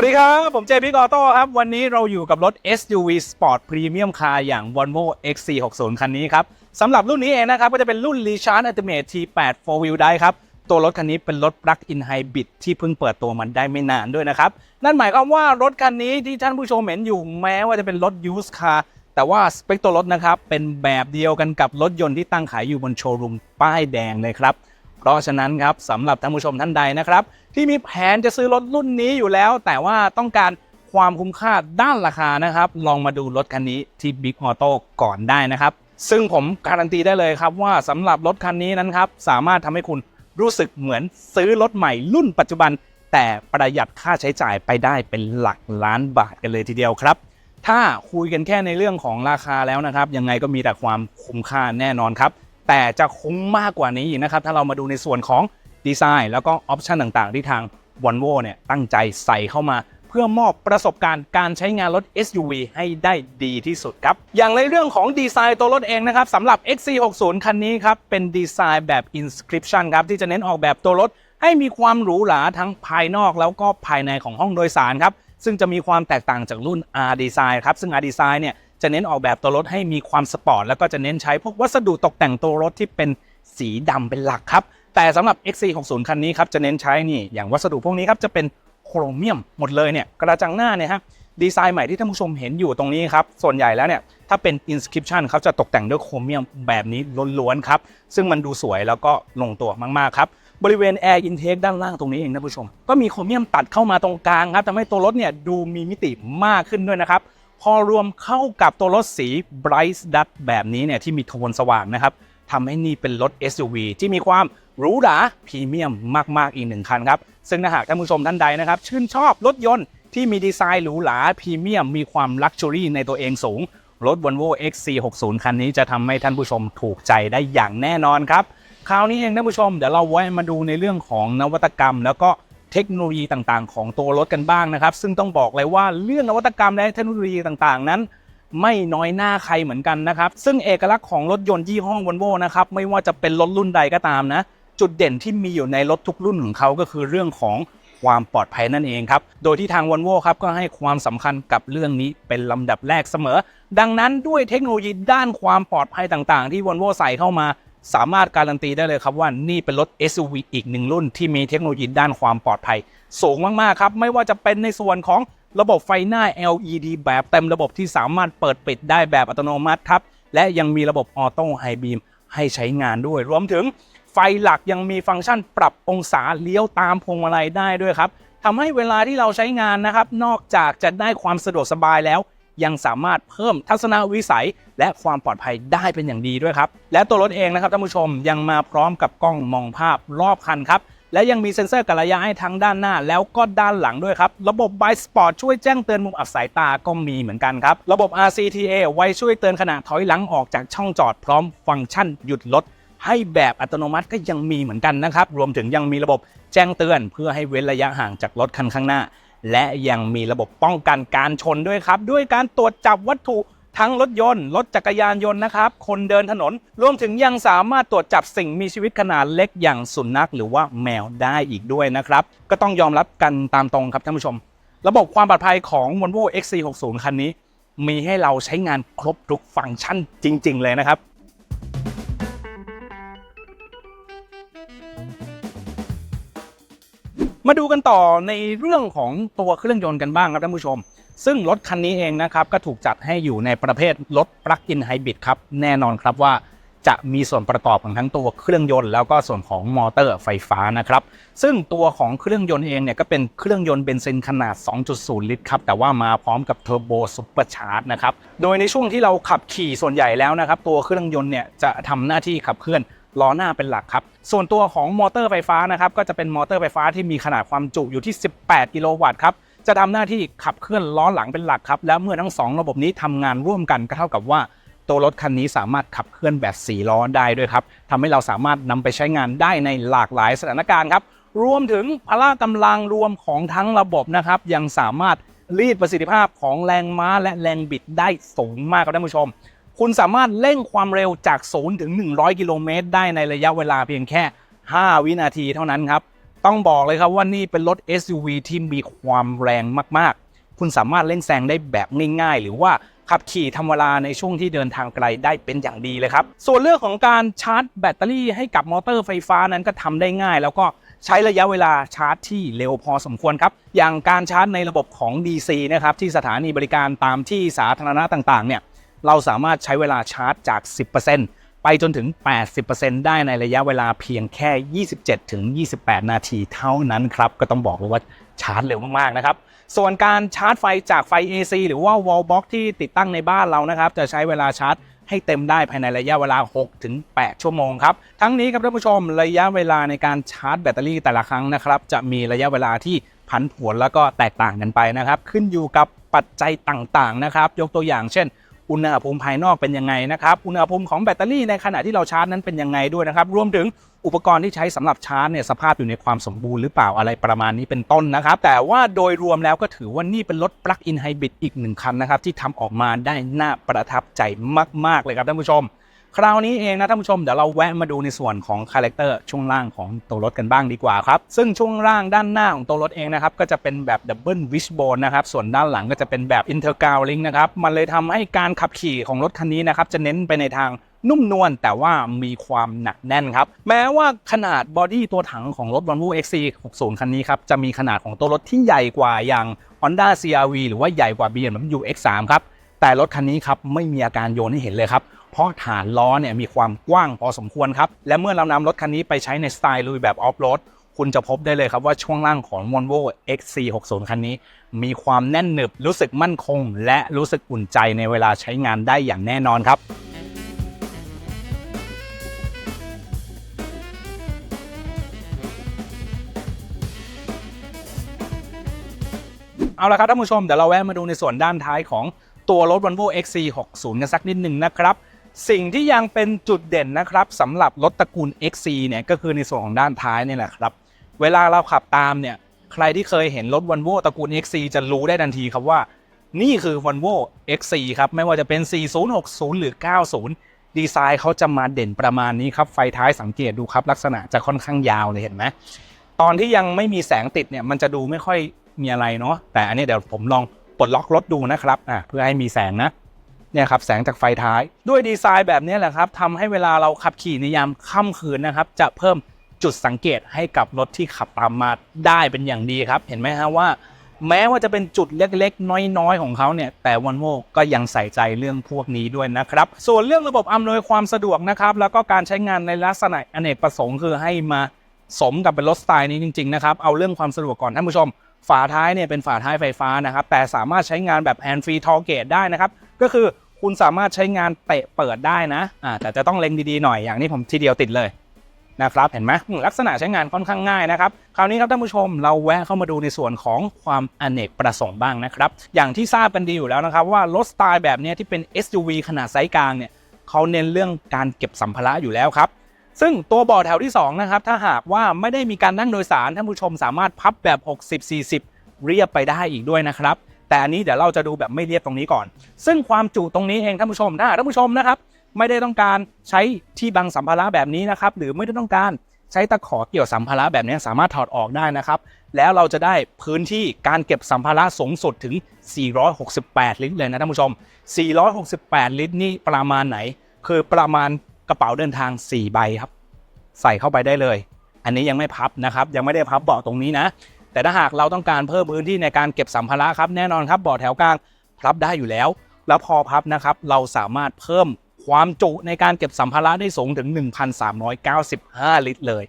วัสดีครับ ผมเจพิกออโต้ครับ วันนี้เราอยู่กับรถ SUV Sport Premium Car อย่าง Volvo XC60 คันนี้ครับสำหรับรุ่นนี้เองนะครับ ก็จะเป็นรุ่น Recharge Ultimate T8 4 Wheel Drive ครับ ตัวรถคันนี้เป็นรถ Plug-in Hybrid ที่เพิ่งเปิดตัวมันได้ไม่นานด้วยนะครับ นั่นหมายความว่ารถคันนี้ที่ท่านผู้ชมเห็นอยู่แม้ว่าจะเป็นรถ Used Car แต่ว่าสเปคตัวรถนะครับเป็นแบบเดียวกันกับรถยนต์ที่ตั้งขายอยู่บนโชว์รูมป้ายแดงเลยครับเพราะฉะนั้นครับสำหรับท่านผู้ชมท่านใดนะครับ ที่มีแผนจะซื้อรถรุ่นนี้อยู่แล้ว แต่ว่าต้องการความคุ้มค่าด้านราคานะครับ ลองมาดูรถคันนี้ที่ Big Auto ก่อนได้นะครับ ซึ่งผมการันตีได้เลยครับว่าสำหรับรถคันนี้นั้นครับสามารถทำให้คุณรู้สึกเหมือนซื้อรถใหม่รุ่นปัจจุบัน แต่ประหยัดค่าใช้จ่ายไปได้เป็นหลักล้านบาทกันเลยทีเดียวครับ ถ้าคุยกันแค่ในเรื่องของราคาแล้วนะครับ ยังไงก็มีแต่ความคุ้มค่าแน่นอนครับ แต่จะคุ้มมากกว่านี้อีกนะครับ ถ้าเรามาดูในส่วนของ ดีไซน์ แล้วก็ออปชันต่างๆ ที่ทาง v o l v o เนี่ยตั้งใจใส่เข้ามา เพื่อมอบประสบการณ์การใช้งานรถ SUV ให้ได้ดีที่สุดครับ อย่างในเรื่องของดีไซน์ตัวรถเองนะครับสำหรับ XC60 คันนี้ครับ เป็นดีไซน์แบบ Inscription ครับ ที่จะเน้นออกแบบตัวรถ ให้มีความหรูหราทั้งภายนอกแล้วก็ภายในของห้องโดยสารครับซึ่งจะมีความแตกต่างจากรุ่น R Design ครับ ซึ่ง R Design เนี่ยจะเน้นออกแบบตัวรถให้มีความสปอร์ต แล้วก็จะเน้นใช้พวกวัสดุตกแต่งตัวรถที่เป็นสีดำเป็นหลักครับ แต่สำหรับ XC60 คันนี้ครับจะเน้นใช้นี่อย่างวัสดุพวกนี้ครับจะเป็นโครเมียมหมดเลยเนี่ยกระจังหน้าเนี่ยฮะดีไซน์ใหม่ที่ท่านผู้ชมเห็นอยู่ตรงนี้ครับ ส่วนใหญ่แล้วเนี่ย ถ้าเป็น Inscription เขาจะตกแต่งด้วยโครเมียมแบบนี้ล้วนๆครับ ซึ่งมันดูสวยแล้วก็ลงตัวมากๆครับ บริเวณ Air Intake ด้านล่างตรงนี้เองท่านผู้ชม ก็มีโครเมียมตัดเข้ามาตรงกลางครับทำให้ตัวรถเนี่ยดูมีมิติมากขึ้นด้วยนะครับ พอรวมเข้ากับตัวรถสี Bright Dust แบบนี้เนี่ยที่มีโทนสว่างนะครับ ทำให้นี่เป็นรถ SUV ที่มีความหรูหราพรีเมียมมากๆอีกหนึ่งคันครับ ซึ่งถ้าหากท่านผู้ชมท่านใดนะครับ ชื่นชอบรถยนต์ที่มีดีไซน์หรูหราพรีเมียมมีความลักชัวรี่ในตัวเองสูง รถ Volvo XC60 คันนี้จะทำให้ท่านผู้ชมถูกใจได้อย่างแน่นอนครับคราวนี้เองท่านผู้ชมเดี๋ยวเราไว้มาดูในเรื่องของนวัตกรรม แล้วก็เทคโนโลยีต่างๆ ของตัวรถกันบ้างนะครับ ซึ่งต้องบอกเลยว่าเรื่องนวัตกรรมและเทคโนโลยีต่างๆ นั้น ไม่น้อยหน้าใครเหมือนกันนะครับ ซึ่งเอกลักษณ์ของรถยนต์ยี่ห้อ Volvo นะครับไม่ว่าจะเป็นรถรุ่นใดก็ตามนะ จุดเด่นที่มีอยู่ในรถทุกรุ่นของเขาก็คือเรื่องของความปลอดภัยนั่นเองครับ โดยที่ทาง Volvo ครับก็ให้ความสำคัญกับเรื่องนี้เป็นลำดับแรกเสมอ ดังนั้นด้วยเทคโนโลยีด้านความปลอดภัยต่างๆ ที่ Volvo ใส่เข้ามา สามารถการันตีได้เลยครับว่านี่เป็นรถ SUV อีกหนึ่งรุ่นที่มีเทคโนโลยีด้านความปลอดภัย สูงมากๆครับไม่ว่าจะเป็นในส่วนของ ระบบไฟหน้า LED แบบเต็มระบบที่สามารถเปิดปิดได้แบบอัตโนมัติครับ และยังมีระบบออโต้ไฮบีมให้ใช้งานด้วย รวมถึงไฟหลักยังมีฟังก์ชันปรับองศาเลี้ยวตามพวงมาลัยได้ด้วยครับทำให้เวลาที่เราใช้งานนะครับ นอกจากจะได้ความสะดวกสบายแล้ว ยังสามารถเพิ่มทัศนวิสัย และความปลอดภัยได้เป็นอย่างดีด้วยครับ และตัวรถเองนะครับท่านผู้ชมยังมาพร้อมกับกล้องมองภาพรอบคันครับ และยังมีเซ็นเซอร์กะระยะให้ทั้งด้านหน้า แล้วก็ด้านหลังด้วยครับ ระบบ b i Sport ช่วยแจ้งเตือนมุมอับสายตาก็มีเหมือนกันครับ ระบบ RCTA ไว้ช่วยเตือนขณะถอยหลังออกจากช่องจอดพร้อมฟังก์ชันหยุดรถให้แบบอัตโนมัติก็ยังมีเหมือนกันนะครับ รวมถึงยังมีระบบแจ้งเตือนเพื่อให้เว้นระยะห่างจากรถคันข้างหน้า และยังมีระบบป้องกันการชนด้วยครับ ด้วยการตรวจจับวัตถุ ทั้งรถยนต์ รถจักรยานยนต์นะครับ คนเดินถนน รวมถึงยังสามารถตรวจจับสิ่งมีชีวิตขนาดเล็กอย่างสุนัขหรือว่าแมวได้อีกด้วยนะครับ ก็ต้องยอมรับกันตามตรงครับท่านผู้ชม ระบบความปลอดภัยของ Volvo XC60 คันนี้ มีให้เราใช้งานครบทุกฟังก์ชันจริง ๆ เลยนะครับมาดูกันต่อในเรื่องของตัวเครื่องยนต์กันบ้างครับท่านผู้ชม ซึ่งรถคันนี้เองนะครับก็ถูกจัดให้อยู่ในประเภทรถ Plug-in Hybrid ครับแน่นอนครับว่าจะมีส่วนประกอบของทั้งตัวเครื่องยนต์แล้วก็ส่วนของมอเตอร์ไฟฟ้านะครับ ซึ่งตัวของเครื่องยนต์เองเนี่ยก็เป็นเครื่องยนต์เบนซินขนาด 2.0 ลิตรครับแต่ว่ามาพร้อมกับเทอร์โบซุปเปอร์ชาร์จนะครับ โดยในช่วงที่เราขับขี่ส่วนใหญ่แล้วนะครับ ตัวเครื่องยนต์เนี่ยจะทำหน้าที่ขับเคลื่อนล้อหน้าเป็นหลักครับ ส่วนตัวของมอเตอร์ไฟฟ้านะครับก็จะเป็นมอเตอร์ไฟฟ้าที่มีขนาดความจุอยู่ที่ 18 กิโลวัตต์ครับ จะทำหน้าที่ขับเคลื่อนล้อหลังเป็นหลักครับและเมื่อทั้ง2ระบบนี้ทำงานร่วมกันก็เท่ากับว่า ตัวรถคันนี้สามารถขับเคลื่อนแบบ4ล้อได้ด้วยครับทำให้เราสามารถนำไปใช้งานได้ในหลากหลายสถานการณ์ครับ รวมถึงพละกำลังรวมของทั้งระบบนะครับ ยังสามารถรีดประสิทธิภาพของแรงม้าและแรงบิดได้สูงมากครับท่านผู้ชม คุณสามารถเร่งความเร็วจาก 0 ถึง 100 กิโลเมตรได้ในระยะเวลาเพียงแค่ 5 วินาทีเท่านั้นครับ ต้องบอกเลยครับว่านี่เป็นรถ SUV ที่มีความแรงมากๆ คุณสามารถเล่นแซงได้แบบง่ายๆ หรือว่าขับขี่ธรรมดาในช่วงที่เดินทางไกลได้เป็นอย่างดีเลยครับ ส่วนเรื่องของการชาร์จแบตเตอรี่ให้กับมอเตอร์ไฟฟ้านั้นก็ทำได้ง่าย แล้วก็ใช้ระยะเวลาชาร์จที่เร็วพอสมควรครับ อย่างการชาร์จในระบบของ DC นะครับที่สถานีบริการตามที่สาธารณะต่างๆเนี่ยเราสามารถใช้เวลาชาร์จจาก 10% ไปจนถึง 80%ได้ในระยะเวลาเพียงแค่ 27 ถึง 28 นาทีเท่านั้นครับ ก็ต้องบอกเลยว่าชาร์จเร็วมากๆนะครับ ส่วนการชาร์จไฟจากไฟ AC หรือว่า wall box ที่ติดตั้งในบ้านเรานะครับ จะใช้เวลาชาร์จให้เต็มได้ภายในระยะเวลา 6-8 ชั่วโมงครับ ทั้งนี้ครับท่านผู้ชมระยะเวลาในการชาร์จแบตเตอรี่แต่ละครั้งนะครับ จะมีระยะเวลาที่ผันผวนแล้วก็แตกต่างกันไปนะครับ ขึ้นอยู่กับปัจจัยต่างๆนะครับ ยกตัวอย่างเช่น อุณหภูมิภายนอกเป็นยังไงนะครับ อุณหภูมิของแบตเตอรี่ในขณะที่เราชาร์จนั้นเป็นยังไงด้วยนะครับ รวมถึงอุปกรณ์ที่ใช้สำหรับชาร์จเนี่ยสภาพอยู่ในความสมบูรณ์หรือเปล่าอะไรประมาณนี้เป็นต้นนะครับ แต่ว่าโดยรวมแล้วก็ถือว่านี่เป็นรถปลั๊กอินไฮบริดอีกหนึ่งคันนะครับที่ทำออกมาได้น่าประทับใจมาก ๆ เลยครับท่านผู้ชม คราวนี้เองนะท่านผู้ชมเดี๋ยวเราแวะมาดูในส่วนของคาแรคเตอร์ช่วงล่างของตัวรถกันบ้างดีกว่าครับ ซึ่งช่วงล่างด้านหน้าของตัวรถเองนะครับก็จะเป็นแบบดับเบิลวิชโบนนะครับส่วนด้านหลังก็จะเป็นแบบอินเทอร์กาวลิงนะครับมันเลยทำให้การขับขี่ของรถคันนี้นะครับจะเน้นไปในทางนุ่มนวลแต่ว่ามีความหนักแน่นครับ แม้ว่าขนาดบอดี้ตัวถังของรถ Volvo XC60 คันนี้ครับ จะมีขนาดของตัวรถที่ใหญ่กว่าอย่าง Honda CR-V หรือว่าใหญ่กว่า BMW X3 ครับ แต่รถคันนี้ครับ ไม่มีอาการโยนให้เห็นเลยครับ เพราะฐานล้อเนี่ยมีความกว้างพอสมควรครับ และเมื่อเรานำรถคันนี้ไปใช้ในสไตล์ลุยแบบออฟโรดคุณจะพบได้เลยครับว่าช่วงล่างของ Volvo XC60 คันนี้ มีความแน่นหนึบรู้สึกมั่นคง และรู้สึกอุ่นใจในเวลาใช้งานได้อย่างแน่นอนครับเอาละครับท่านผู้ชมเดี๋ยวเราแวะมาดูในส่วนด้านท้ายของตัวรถ Volvo XC60 กันสักนิดหนึ่งนะครับ สิ่งที่ยังเป็นจุดเด่นนะครับสำหรับรถตระกูล XC เนี่ยก็คือในส่วนของด้านท้ายนี่แหละครับ เวลาเราขับตามเนี่ยใครที่เคยเห็นรถ Volvo ตระกูล XC จะรู้ได้ทันทีครับว่า นี่คือ Volvo XC ครับไม่ว่าจะเป็น 40 60 หรือ 90 ดีไซน์เขาจะมาเด่นประมาณนี้ครับ ไฟท้ายสังเกตดูครับ ลักษณะจะค่อนข้างยาวเลยเห็นไหมตอนที่ยังไม่มีแสงติดเนี่ยมันจะดูไม่ค่อยมีอะไรเนาะแต่อันนี้เดี๋ยวผมลองปลดล็อกรถดูนะครับอะเพื่อให้มีแสงนะ เนี่ยครับแสงจากไฟท้าย ด้วยดีไซน์แบบนี้แหละครับทำให้เวลาเราขับขี่ในยามค่ำคืนนะครับ จะเพิ่มจุดสังเกตให้กับรถที่ขับตามมาได้เป็นอย่างดีครับ เห็นไหมฮะว่า แม้ว่าจะเป็นจุดเล็กๆ น้อยๆ ของเขาเนี่ย แต่วันโวก็ยังใส่ใจเรื่องพวกนี้ด้วยนะครับ ส่วนเรื่องระบบอำนวยความสะดวกนะครับ แล้วก็การใช้งานในลักษณะอเนกประสงค์คือให้มาสมกับเป็นรถสไตล์นี้จริงๆนะครับเอาเรื่องความสะดวกก่อนท่านผู้ชม ฝาท้ายเนี่ยเป็นฝาท้ายไฟฟ้านะครับ แต่สามารถใช้งานแบบ hand free t o g a t ได้นะครับ ก็คือคุณสามารถใช้งานเตะเปิดได้นะอ่าแต่จะต้องเล็งดีๆหน่อยอย่างนี้ผมทีเดียวติดเลยนะครับเห็นไหมลักษณะใช้งานค่อนข้างง่ายนะครับ คราวนี้ครับท่านผู้ชมเราแวะเข้ามาดูในส่วนของความอเนกประสงค์บ้างนะครับ อย่างที่ทราบกันดีอยู่แล้วนะครับ ว่ารถสไตล์แบบนี้ที่เป็น SUV ขนาดไซส์กลางเนี่ยเขาเน้นเรื่องการเก็บสัมภาระอยู่แล้วครับ ซึ่งตัวเบาะแถวที่2นะครับถ้าหากว่าไม่ได้มีการนั่งโดยสารท่านผู้ชมสามารถพับแบบ 60-40 เรียบไปได้อีกด้วยนะครับแต่อันนี้เดี๋ยวเราจะดูแบบไม่เรียบตรงนี้ก่อน ซึ่งความจุตรงนี้เองท่านผู้ชมถ้าท่านผู้ชมนะครับไม่ได้ต้องการใช้ที่บังสัมภาระแบบนี้นะครับหรือไม่ได้ต้องการใช้ตะขอเกี่ยวสัมภาระแบบนี้สามารถถอดออกได้นะครับ แล้วเราจะได้พื้นที่การเก็บสัมภาระสูงสุดถึง 468 ลิตรเลยนะท่านผู้ชม 468 ลิตรนี่ประมาณไหน คือประมาณ กระเป๋าเดินทาง 4 ใบครับ ใส่เข้าไปได้เลย อันนี้ยังไม่พับนะครับ ยังไม่ได้พับเบาะตรงนี้นะ แต่ถ้าหากเราต้องการเพิ่มพื้นที่ในการเก็บสัมภาระครับแน่นอนครับเบาะแถวกลางพับได้อยู่แล้ว แล้วพอพับนะครับ เราสามารถเพิ่มความจุในการเก็บสัมภาระได้สูงถึง 1,395 ลิตรเลย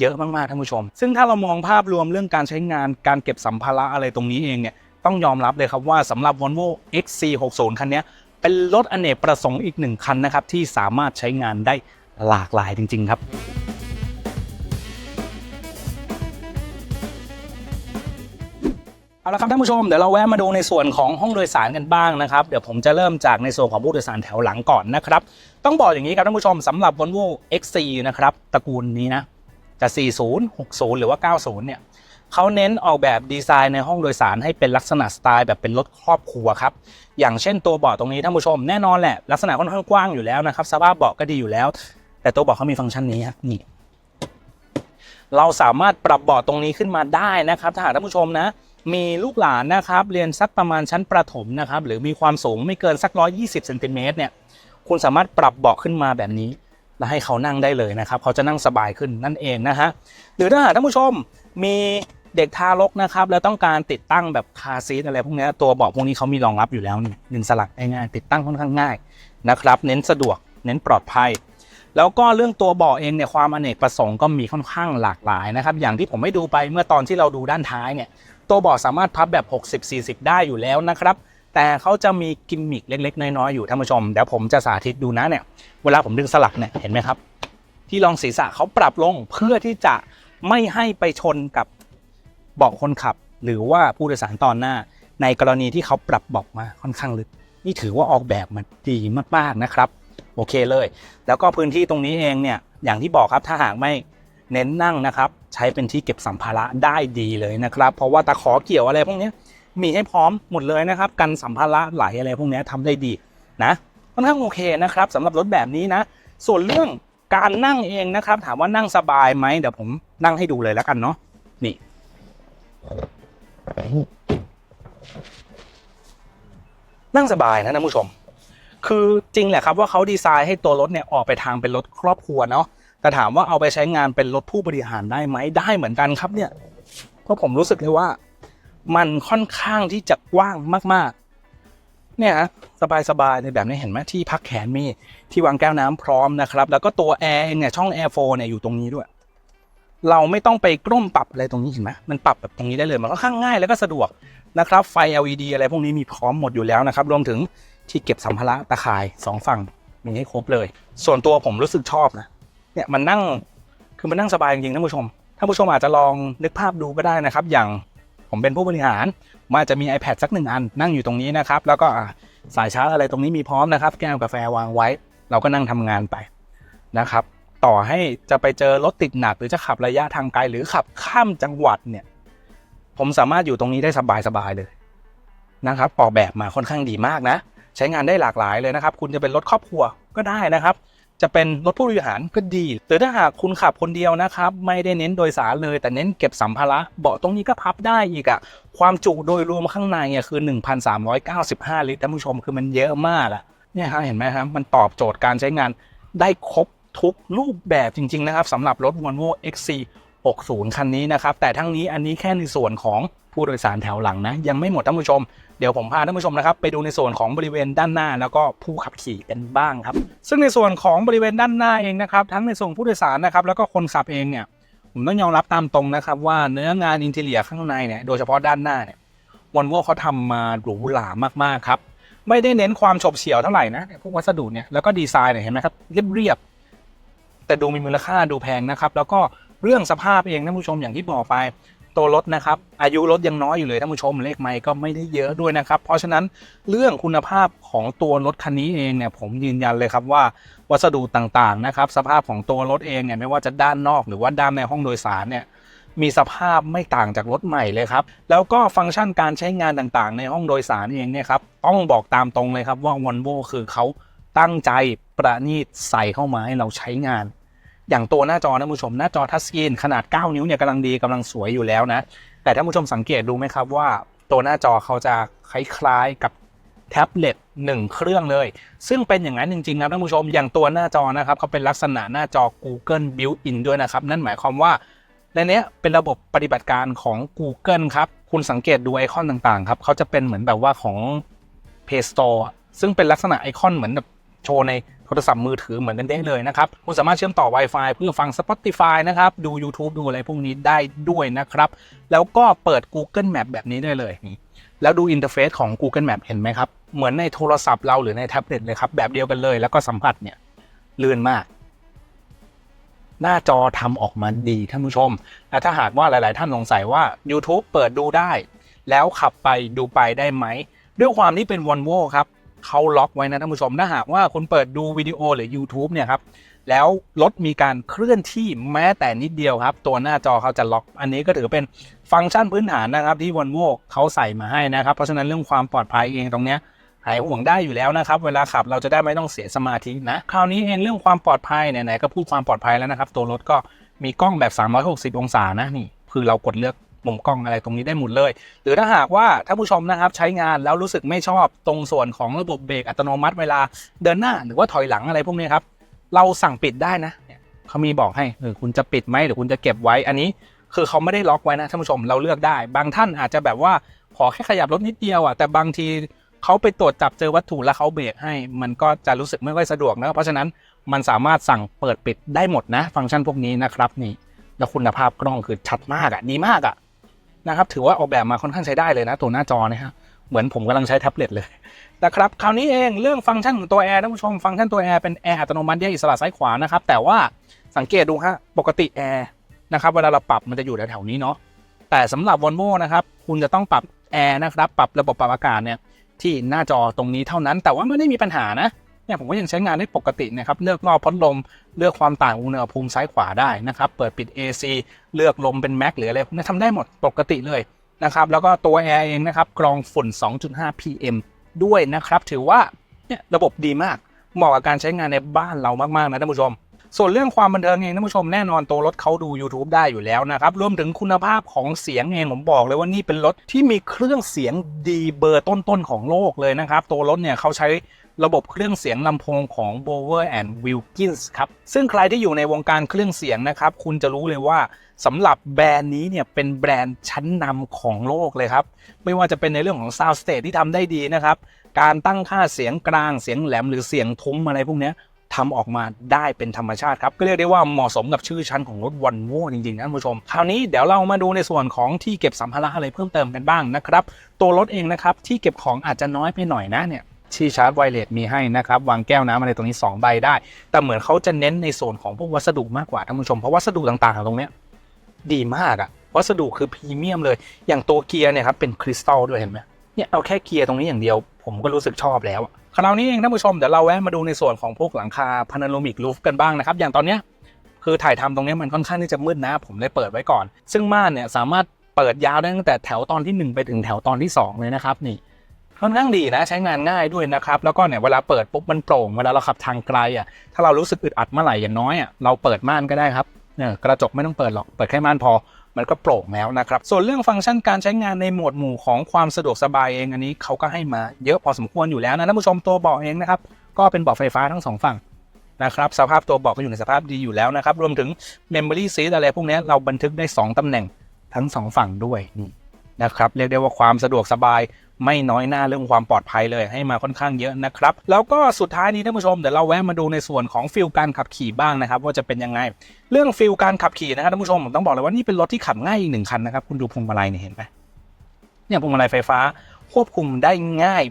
เยอะมากๆท่านผู้ชม ซึ่งถ้าเรามองภาพรวมเรื่องการใช้งานการเก็บสัมภาระอะไรตรงนี้เองเนี่ยต้องยอมรับเลยครับว่าสำหรับ Volvo XC60 คันนี้ เป็นรถอเนกประสงค์อีกหนึ่งคันนะครับที่สามารถใช้งานได้หลากหลายจริง ๆ ครับเอาละครับท่านผู้ชมเดี๋ยวเราแวะมาดูในส่วนของห้องโดยสารกันบ้างนะครับเดี๋ยวผมจะเริ่มจากในส่วนของผู้โดยสารแถวหลังก่อนนะครับต้องบอกอย่างนี้ครับท่านผู้ชมสำหรับ Volvo XC นะครับตระกูลนี้นะจะ 40 60 หรือว่า 90 เนี่ย เขาเน้นออกแบบดีไซน์ในห้องโดยสารให้เป็นลักษณะสไตล์แบบเป็นรถครอบครัวครับ อย่างเช่นตัวเบาะตรงนี้ท่านผู้ชมแน่นอนแหละ ลักษณะค่อนข้างกว้างอยู่แล้วนะครับสภาพเบาะก็ดีอยู่แล้ว แต่ตัวเบาะเขามีฟังก์ชันนี้ครับนี่เราสามารถปรับเบาะตรงนี้ขึ้นมาได้นะครับถ้าหากท่านผู้ชมนะ มีลูกหลานนะครับ เรียนสักประมาณชั้นประถมนะครับ หรือมีความสูงไม่เกินสัก 120เซนติเมตรเนี่ยคุณสามารถปรับเบาะขึ้นมาแบบนี้แล้วให้เขานั่งได้เลยนะครับ เขาจะนั่งสบายขึ้นนั่นเองนะฮะหรือถ้าหากท่านผู้ชมมี เด็กทารกนะครับ แล้วต้องการติดตั้งแบบคาซีทอะไรพวกนี้ตัวเบาะพวกนี้เขามีรองรับอยู่แล้วนี่ดึงสลักง่ายๆติดตั้งค่อนข้างง่ายนะครับ เน้นสะดวก เน้นปลอดภัย แล้วก็เรื่องตัวเบาะเองเนี่ยความอเนกประสงค์ก็มีค่อนข้างหลากหลายนะครับ อย่างที่ผมไม่ดูไปเมื่อตอนที่เราดูด้านท้ายเนี่ยตัวเบาะสามารถพับแบบ 60-40 ได้อยู่แล้วนะครับแต่เขาจะมีกิมมิคเล็ก ๆ น้อย ๆ อยู่ท่านผู้ชม เดี๋ยวผมจะสาธิตดูนะเนี่ย เวลาผมดึงสลักเนี่ย เห็นไหมครับ ที่รองศีรษะเขาปรับลงเพื่อที่จะไม่ให้ไปชนกับ เบาะคนขับ หรือว่าผู้โดยสารตอนหน้า ในกรณีที่เขาปรับเบาะมาค่อนข้างลึก นี่ถือว่าออกแบบมาดีมากๆนะครับโอเคเลย แล้วก็พื้นที่ตรงนี้เองเนี่ยอย่างที่บอกครับถ้าหากไม่เน้นนั่งนะครับ ใช้เป็นที่เก็บสัมภาระได้ดีเลยนะครับ เพราะว่าตะขอเกี่ยวอะไรพวกนี้มีให้พร้อมหมดเลยนะครับ กันสัมภาระไหลอะไรพวกนี้ยทำได้ดีนะค่อนข้างโอเคนะครับสำหรับรถแบบนี้นะ ส่วนเรื่องการนั่งเองนะครับ ถามว่านั่งสบายไหมเดี๋ยวผมนั่งให้ดูเลยแล้วกันเนาะนี่ นั่งสบายนะท่านผู้ชม คือจริงแหละครับว่าเขาดีไซน์ให้ตัวรถเนี่ยออกไปทางเป็นรถครอบครัวเนาะ แต่ถามว่าเอาไปใช้งานเป็นรถผู้บริหารได้ไหมได้เหมือนกันครับเนี่ย เพราะผมรู้สึกเลยว่า มันค่อนข้างที่จะกว้างมากๆ เนี่ยฮะสบายๆในแบบนี้เห็นไหมที่พักแขนมีที่วางแก้วน้ำพร้อมนะครับ แล้วก็ตัวแอร์เองเนี่ยช่องแอร์โฟเนี่ยอยู่ตรงนี้ด้วย เราไม่ต้องไปกล้มปรับอะไรตรงนี้เห็นไหมมันปรับแบบตรงนี้ได้เลยมันก็ข้างง่ายแล้วก็สะดวกนะครับ ไฟ LED อะไรพวกนี้มีพร้อมหมดอยู่แล้วนะครับ รวมถึงที่เก็บสัมภาระตะข่ายสองฝั่งมีให้ครบเลย ส่วนตัวผมรู้สึกชอบนะ เนี่ยมันนั่งคือมันนั่งสบายจริงๆท่านผู้ชมท่านผู้ชมอาจจะลองนึกภาพดูก็ได้นะครับ อย่างผมเป็นผู้บริหารมันอาจจะมี iPad สักหนึ่งอันนั่งอยู่ตรงนี้นะครับ แล้วก็สายชาร์จอะไรตรงนี้มีพร้อมนะครับ แก้วกาแฟวางไว้ เราก็นั่งทำงานไปนะครับ ต่อให้จะไปเจอรถติดหนัก หรือจะขับระยะทางไกลหรือขับข้ามจังหวัดเนี่ย ผมสามารถอยู่ตรงนี้ได้สบายๆเลยนะครับออกแบบมาค่อนข้างดีมากนะ ใช้งานได้หลากหลายเลยนะครับ คุณจะเป็นรถครอบครัวก็ได้นะครับ จะเป็นรถผู้บริหารก็ดี หรือถ้าหากคุณขับคนเดียวนะครับ ไม่ได้เน้นโดยสารเลย แต่เน้นเก็บสัมภาระเบาะตรงนี้ก็พับได้อีกอะความจุโดยรวมข้างในอะคือ 1,395 ลิตรท่านผู้ชมคือมันเยอะมากอะเนี่ยฮะเห็นไหมครับมันตอบโจทย์การใช้งานได้ครบ ทุกรูปแบบจริง ๆ นะครับสำหรับรถ Volvo XC 60 คันนี้นะครับ แต่ทั้งนี้อันนี้แค่ในส่วนของผู้โดยสารแถวหลังนะ ยังไม่หมดท่านผู้ชม เดี๋ยวผมพาท่านผู้ชมนะครับ ไปดูในส่วนของบริเวณด้านหน้าแล้วก็ผู้ขับขี่กันบ้างครับ ซึ่งในส่วนของบริเวณด้านหน้าเองนะครับ ทั้งในส่วนผู้โดยสารนะครับแล้วก็คนขับเองเนี่ยผมต้องยอมรับตามตรงนะครับ ว่าเนื้องานอินเทเลียข้างในเนี่ยโดยเฉพาะด้านหน้าเนี่ยวอลโว่เขาทำมาหรูหรามากๆครับไม่ได้เน้นความฉบเฉี่ยวเท่าไหร่นะพวกวัสดุเนี่ยแล้วก็ดีไซน์เนี่ยเห็นไหมครับเรียบ แต่ดูมีมูลค่าดูแพงนะครับ แล้วก็เรื่องสภาพเองท่านผู้ชมอย่างที่บอกไปตัวรถนะครับอายุรถยังน้อยอยู่เลยท่านผู้ชมเลขไมค์ก็ไม่ได้เยอะด้วยนะครับ เพราะฉะนั้นเรื่องคุณภาพของตัวรถคันนี้เองเนี่ยผมยืนยันเลยครับว่าวัสดุต่างๆนะครับสภาพของตัวรถเองเนี่ยไม่ว่าจะด้านนอกหรือว่าด้านในห้องโดยสารเนี่ยมีสภาพไม่ต่างจากรถใหม่เลยครับ แล้วก็ฟังก์ชันการใช้งานต่างๆ ในห้องโดยสารเองเนี่ยครับต้องบอกตามตรงเลยครับว่า Volvo คือเขาตั้งใจประณีตใส่เข้ามาให้เราใช้งาน อย่างตัวหน้าจอนะผู้ชมหน้าจอทัชสกรีนขนาด 9 นิ้วเนี่ยกำลังดีกำลังสวยอยู่แล้วนะ แต่ท่าผู้ชมสังเกตดูไหมครับว่า ตัวหน้าจอเขาจะคล้ายๆกับแท็บเล็ตหนึ่งเครื่องเลย ซึ่งเป็นอย่างนั้นจริงๆนะท่านผู้ชมอย่างตัวหน้าจอนะครับเขาเป็นลักษณะหน้าจอ Google Built-in ด้วยนะครับ นั่นหมายความว่าในเนี้ยเป็นระบบปฏิบัติการของ Google ครับ คุณสังเกตดูไอคอนต่างๆครับเขาจะเป็นเหมือนแบบว่าของ Play Store ซึ่งเป็นลักษณะไอคอนเหมือนแบบโชว์ใน โทรศัพท์มือถือเหมือนกันได้เลยนะครับ คุณสามารถเชื่อมต่อ Wi-Fi เพื่อฟัง Spotify นะครับ ดู YouTube ดูอะไรพวกนี้ได้ด้วยนะครับ แล้วก็เปิด Google Map แบบนี้ได้เลย แล้วดูอินเทอร์เฟซของ Google Map เห็นไหมครับ เหมือนในโทรศัพท์เราหรือในแท็บเล็ตเลยครับ แบบเดียวกันเลย แล้วก็สัมผัสเนี่ยลื่นมาก หน้าจอทำออกมาดีท่านผู้ชม และถ้าหากว่าหลาย ๆ ท่านสงสัยว่า YouTube เปิดดูได้ แล้วขับไปดูไปได้ไหม ด้วยความที่เป็น Volvo ครับ เขาล็อกไว้นะท่านผู้ชมถ้าหากว่าคุณเปิดดูวิดีโอหรือ YouTube เนี่ยครับแล้วรถมีการเคลื่อนที่แม้แต่นิดเดียวครับ ตัวหน้าจอเขาจะล็อก อันนี้ก็ถือเป็นฟังก์ชันพื้นฐานนะครับ ที่ Volvo เขาใส่มาให้นะครับ เพราะฉะนั้นเรื่องความปลอดภัยเองตรงเนี้ยหายห่วงได้อยู่แล้วนะครับ เวลาขับเราจะได้ไม่ต้องเสียสมาธินะ คราวนี้เองเรื่องความปลอดภัยไหนๆก็พูดความปลอดภัยแล้วนะครับ ตัวรถก็มีกล้องแบบ 360 องศานะนี่คือเรากดเลือก มุมกล้องอะไรตรงนี้ได้หมดเลย หรือถ้าหากว่าท่านผู้ชมนะครับใช้งานแล้วรู้สึกไม่ชอบตรงส่วนของระบบเบรกอัตโนมัติเวลาเดินหน้าหรือว่าถอยหลังอะไรพวกนี้ครับเราสั่งปิดได้นะเขามีบอกให้เออคุณจะปิดไหมหรือคุณจะเก็บไว้อันนี้คือเขาไม่ได้ล็อกไว้นะท่านผู้ชมเราเลือกได้ บางท่านอาจจะแบบว่าขอแค่ขยับรถนิดเดียวอะแต่บางทีเขาไปตรวจจับเจอวัตถุแล้วเขาเบรกให้ มันก็จะรู้สึกไม่ค่อยสะดวกนะเพราะฉะนั้นมันสามารถสั่งเปิดปิดได้หมดนะ ฟังก์ชันพวกนี้นะครับนี่แล้วคุณภาพกล้องคือชัดมากอะดีมากอะ นะครับ ถือว่าออกแบบมาค่อนข้างใช้ได้เลยนะ ตัวหน้าจอนะฮะเหมือนผมกำลังใช้แท็บเล็ตเลยนะครับคราวนี้เองเรื่องฟังก์ชันของตัวแอร์ท่านผู้ชมฟังก์ชันตัวแอร์เป็นแอร์อัตโนมัติแยกอิสระซ้ายขวานะครับแต่ว่าสังเกตดูฮะปกติแอร์นะครับเวลาเราปรับมันจะอยู่แถวๆนี้เนาะแต่สำหรับ Volvo นะครับคุณจะต้องปรับแอร์นะครับปรับระบบปรับอากาศเนี่ยที่หน้าจอตรงนี้เท่านั้น แต่ว่าไม่ได้มีปัญหานะ เนี่ยผมก็ยังใช้งานได้ปกตินะครับ เลือกรอบพัดลม เลือกความต่างอุณหภูมิซ้ายขวาได้นะครับ เปิดปิด AC เลือกลมเป็นแม็กหรืออะไรพวกนี้ทำได้หมดปกติเลยนะครับ แล้วก็ตัวแอร์เองนะครับกรองฝุ่น 2.5 PM ด้วยนะครับ ถือว่าเนี่ยระบบดีมาก เหมาะกับการใช้งานในบ้านเรามากๆนะท่านผู้ชม ส่วนเรื่องความบันเทิงเองท่านผู้ชมแน่นอนตัวรถเขาดู YouTube ได้อยู่แล้วนะครับ รวมถึงคุณภาพของเสียงเองผมบอกเลยว่านี่เป็นรถที่มีเครื่องเสียงดีเบอร์ต้นๆของโลกเลยนะครับ ตัวรถเนี่ยเขาใช้ระบบเครื่องเสียงลำโพงของ b o w e r and Wilkins ครับ ซึ่งใครที่อยู่ในวงการเครื่องเสียงนะครับ คุณจะรู้เลยว่าสำหรับแบรนด์นี้เนี่ยเป็นแบรนด์ชั้นนำของโลกเลยครับ ไม่ว่าจะเป็นในเรื่องของ Sound Stage ที่ทำได้ดีนะครับ การตั้งค่าเสียงกลางเสียงแหลมหรือเสียงทุ้มอะไรพวกนี้ ทำออกมาได้เป็นธรรมชาติครับ ก็เรียกได้ว่าเหมาะสมกับชื่อชั้นของรถวันโวจริงๆนะท่านผู้ชม คราวนี้เดี๋ยวเรามาดูในส่วนของที่เก็บสัมภาระอะไรเพิ่มเติมกันบ้างนะครับ ตัวรถเองนะครับที่เก็บของอาจจะน้อยไปหน่อยนะเนี่ยที่ชาร์จไวเลสมีให้นะครับ วางแก้วน้ำอะไรตรงนี้ 2 ใบได้ แต่เหมือนเขาจะเน้นในส่วนของพวกวัสดุมากกว่าท่านผู้ชม เพราะวัสดุต่างๆตรงเนี้ยดีมากอะวัสดุคือพรีเมียมเลย อย่างตัวเกียร์เนี่ยครับเป็นคริสตัลด้วยเห็นไหมเนี่ยเอาแค่เกียร์ตรงนี้อย่างเดียว ผมก็รู้สึกชอบแล้วอะ คราวนี้เองท่านผู้ชมเดี๋ยวเราแวะมาดูในส่วนของพวกหลังคาพานาโรมิกรูฟกันบ้างนะครับ อย่างตอนเนี้ยคือถ่ายทำตรงนี้มันค่อนข้างที่จะมืดนะ ผมเลยเปิดไว้ก่อน ซึ่งม่านเนี่ยสามารถเปิดยาวได้ตั้งแต่แถวตอนที่ 1 ไปถึงแถวตอนที่ 2 เลยนะครับนี่ค่อนข้างดีนะใช้งานง่ายด้วยนะครับ แล้วก็เนี่ยเวลาเปิดปุ๊บมันโปร่งเวลาเราขับทางไกลอะถ้าเรารู้สึกอึดอัดเมื่อไหร่อย่างน้อยอะเราเปิดม่านก็ได้ครับเนี่ยกระจกไม่ต้องเปิดหรอกเปิดแค่ม่านพอ มันก็โปร่งแล้วนะครับ ส่วนเรื่องฟังก์ชันการใช้งานในหมวดหมู่ของความสะดวกสบายเองอันนี้เขาก็ให้มาเยอะพอสมควรอยู่แล้วนะท่านผู้ชมตัวเบาะเองนะครับก็เป็นเบาะไฟฟ้าทั้งสองฝั่งนะครับสภาพตัวเบาะก็อยู่ในสภาพดีอยู่แล้วนะครับรวมถึง Memory Seat อะไรพวกนี้เราบันทึกได้ 2ตำแหน่งทั้ง 2 ฝั่งด้วยนี่ นะครับ เรียกได้ว่าความสะดวกสบายไม่น้อยหน้าเรื่องความปลอดภัยเลยให้มาค่อนข้างเยอะนะครับ แล้วก็สุดท้ายนี้ท่านผู้ชมเดี๋ยวเราแวะมาดูในส่วนของฟิลการขับขี่บ้างนะครับว่าจะเป็นยังไง เรื่องฟิลการขับขี่นะครับท่านผู้ชมผมต้องบอกเลยว่านี่เป็นรถที่ขับง่ายอีกหนึ่งคันนะครับคุณดูพวงมาลัยเนี่ยเห็นไหมเนี่ยพวงมาลัยไฟฟ้าควบคุมได้ง่าย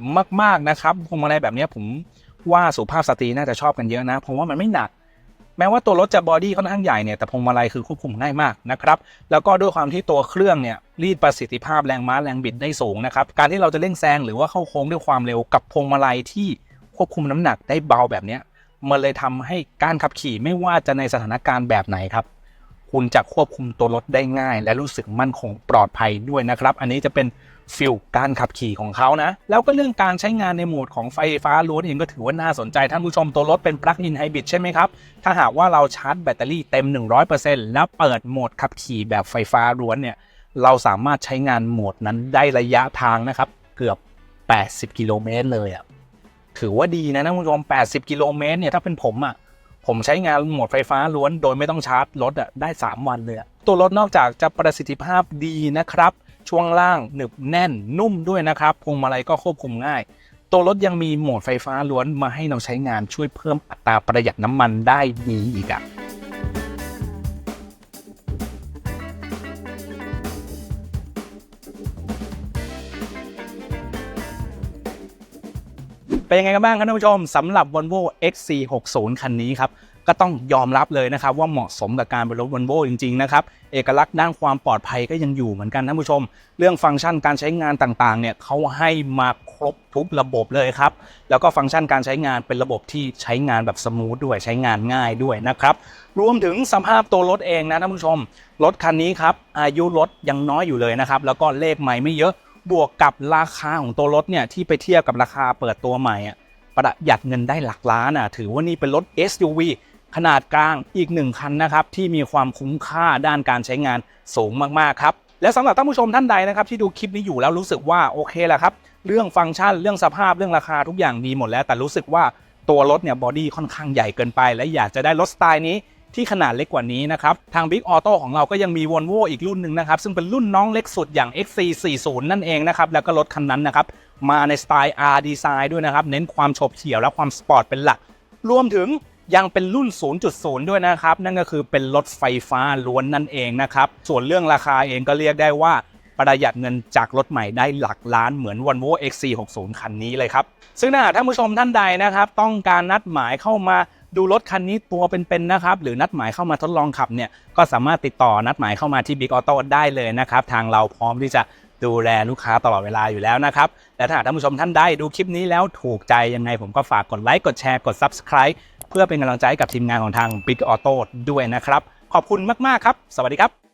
มากๆนะครับพวงมาลัยแบบนี้ผมว่าสุภาพสตรีน่าจะชอบกันเยอะนะเพราะว่ามันไม่หนัก แม้ว่าตัวรถจะบอดี้ค่อนข้างใหญ่เนี่ยแต่พวงมาลัยคือควบคุมง่ายมากนะครับแล้วก็ด้วยความที่ตัวเครื่องเนี่ยรีดประสิทธิภาพแรงม้าแรงบิดได้สูงนะครับการที่เราจะเร่งแซงหรือว่าเข้าโค้งด้วยความเร็วกับพวงมาลัยที่ควบคุมน้ำหนักได้เบาแบบนี้มันเลยทำให้การขับขี่ไม่ว่าจะในสถานการณ์แบบไหนครับคุณจะควบคุมตัวรถได้ง่าย และรู้สึกมั่นคงปลอดภัยด้วยนะครับ อันนี้จะเป็น ฟิลการขับขี่ของเขานะ แล้วก็เรื่องการใช้งานในโหมดของไฟฟ้าล้วนเองก็ถือว่าน่าสนใจท่านผู้ชมตัวรถเป็นปลั๊กอินไฮบริดใช่ไหมครับ ถ้าหากว่าเราชาร์จแบตเตอรี่เต็ม 100%แล้วเปิดโหมดขับขี่แบบไฟฟ้าล้วนเนี่ย เราสามารถใช้งานโหมดนั้นได้ระยะทางนะครับเกือบ 80 กิโลเมตรเลยอะถือว่าดีนะท่านผู้ชม 80 กิโลเมตรเนี่ยถ้าเป็นผมอะผมใช้งานโหมดไฟฟ้าล้วนโดยไม่ต้องชาร์จรถอะได้ 3 วันเลย ตัวรถนอกจากจะประสิทธิภาพดีนะครับ ช่วงล่างหนึบแน่นนุ่มด้วยนะครับพวงมาลัยก็ควบคุมง่าย ตัวรถยังมีโหมดไฟฟ้าล้วนมาให้เราใช้งานช่วยเพิ่มอัตราประหยัดน้ำมันได้ดีอีกอะเป็นยังไงกันบ้างครับท่านผู้ชมสำหรับ Volvo XC60 คันนี้ครับ ก็ต้องยอมรับเลยนะครับว่าเหมาะสมกับการเป็นรถ Volvo จริงๆนะครับเอกลักษณ์ด้านความปลอดภัยก็ยังอยู่เหมือนกันท่านผู้ชม เรื่องฟังก์ชันการใช้งานต่างๆเนี่ยเขาให้มาครบทุกระบบเลยครับแล้วก็ฟังก์ชันการใช้งานเป็นระบบที่ใช้งานแบบสมูทด้วยใช้งานง่ายด้วยนะครับรวมถึงสภาพตัวรถเองนะท่านผู้ชมรถคันนี้ครับอายุรถยังน้อยอยู่เลยนะครับแล้วก็เลขใหม่ไม่เยอะบวกกับราคาของตัวรถเนี่ยที่ไปเทียบกับราคาเปิดตัวใหม่อะประหยัดเงินได้หลักล้านอะถือว่านี่เป็นรถ SUV ขนาดกลางอีกหนึ่งคันนะครับที่มีความคุ้มค่าด้านการใช้งานสูงมากๆครับและสำหรับท่านผู้ชมท่านใดนะครับที่ดูคลิปนี้อยู่แล้วรู้สึกว่าโอเคแหละครับเรื่องฟังก์ชันเรื่องสภาพเรื่องราคาทุกอย่างดีหมดแล้ว แต่รู้สึกว่าตัวรถเนี่ยบอดี้ค่อนข้างใหญ่เกินไป และอยากจะได้รถสไตล์นี้ที่ขนาดเล็กกว่านี้นะครับ ทาง Big Auto ของเราก็ยังมี Volvo อีกรุ่นหนึ่งนะครับ ซึ่งเป็นรุ่นน้องเล็กสุดอย่าง XC40 นั่นเองนะครับ แล้วก็รถคันนั้นนะครับ มาในสไตล์ R Design ด้วยนะครับ เน้นความโฉบเฉี่ยวและความสปอร์ตเป็นหลัก รวมถึง ยังเป็นรุ่น 0.0 ด้วยนะครับ นั่นก็คือเป็นรถไฟฟ้าล้วนนั่นเองนะครับ ส่วนเรื่องราคาเองก็เรียกได้ว่าประหยัดเงินจากรถใหม่ได้หลักล้านเหมือน Volvo XC60 คันนี้เลยครับ ซึ่งถ้าหากท่านผู้ชมท่านใดนะครับ ต้องการนัดหมายเข้ามาดูรถคันนี้ตัวเป็นๆนะครับ หรือนัดหมายเข้ามาทดลองขับเนี่ยก็สามารถติดต่อนัดหมายเข้ามาที่ Big Auto ได้เลยนะครับ ทางเราพร้อมที่จะดูแลลูกค้าตลอดเวลาอยู่แล้วนะครับและถ้าหากท่านผู้ชมท่านใดดูคลิปนี้แล้วถูกใจยังไงผมก็ฝากกดไลค์กดแชร์กด Subscribe เพื่อเป็นกำลังใจกับทีมงานของทาง Big Auto ด้วยนะครับ ขอบคุณมาก ๆ ครับ สวัสดีครับ